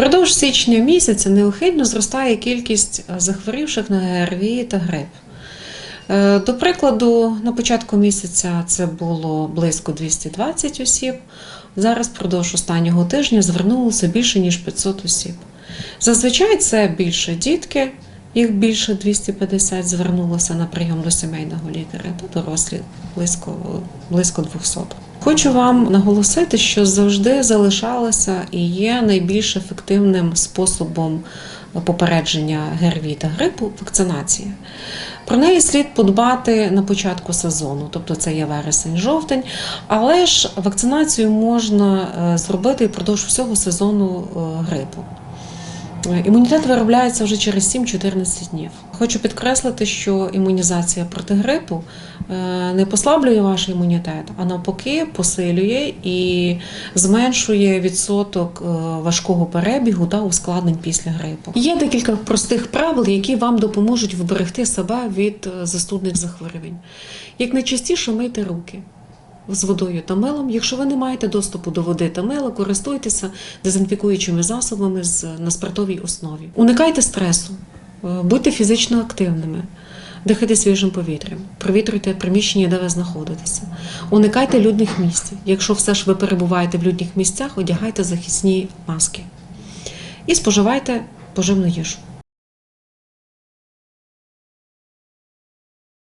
Впродовж січня місяця неухильно зростає кількість е, захворівших на ГРВІ та грип. Е, До прикладу, на початку місяця це було близько 220 осіб. Зараз впродовж останнього тижня звернулося більше ніж 500 осіб. Зазвичай це більше дітки, їх більше 250 звернулося на прийом до сімейного лікаря, та дорослі близько, близько 200. Хочу вам наголосити, що завжди залишалася і є найбільш ефективним способом попередження ГРВІ та грипу вакцинація. Про неї слід подбати на початку сезону, тобто це є вересень-жовтень, але ж вакцинацію можна е, зробити впродовж всього сезону е, грипу. Е, Імунітет виробляється вже через 7-14 днів. Хочу підкреслити, що імунізація проти грипу е, не послаблює ваш імунітет, а навпаки посилює і зменшує відсоток е, важкого перебігу та ускладнень після грипу. Є декілька простих правил, які вам допоможуть вберегти себе від застудних захворювань. Як найчастіше мийте руки з водою та милом. Якщо ви не маєте доступу до води та мила, користуйтеся дезінфікуючими засобами на спиртовій основі. Уникайте стресу, е, будьте фізично активними. Дихайте свіжим повітрям, провітрюйте приміщення, де ви знаходитеся. Уникайте людних місць. Якщо все ж ви перебуваєте в людних місцях, одягайте захисні маски і споживайте поживну їжу.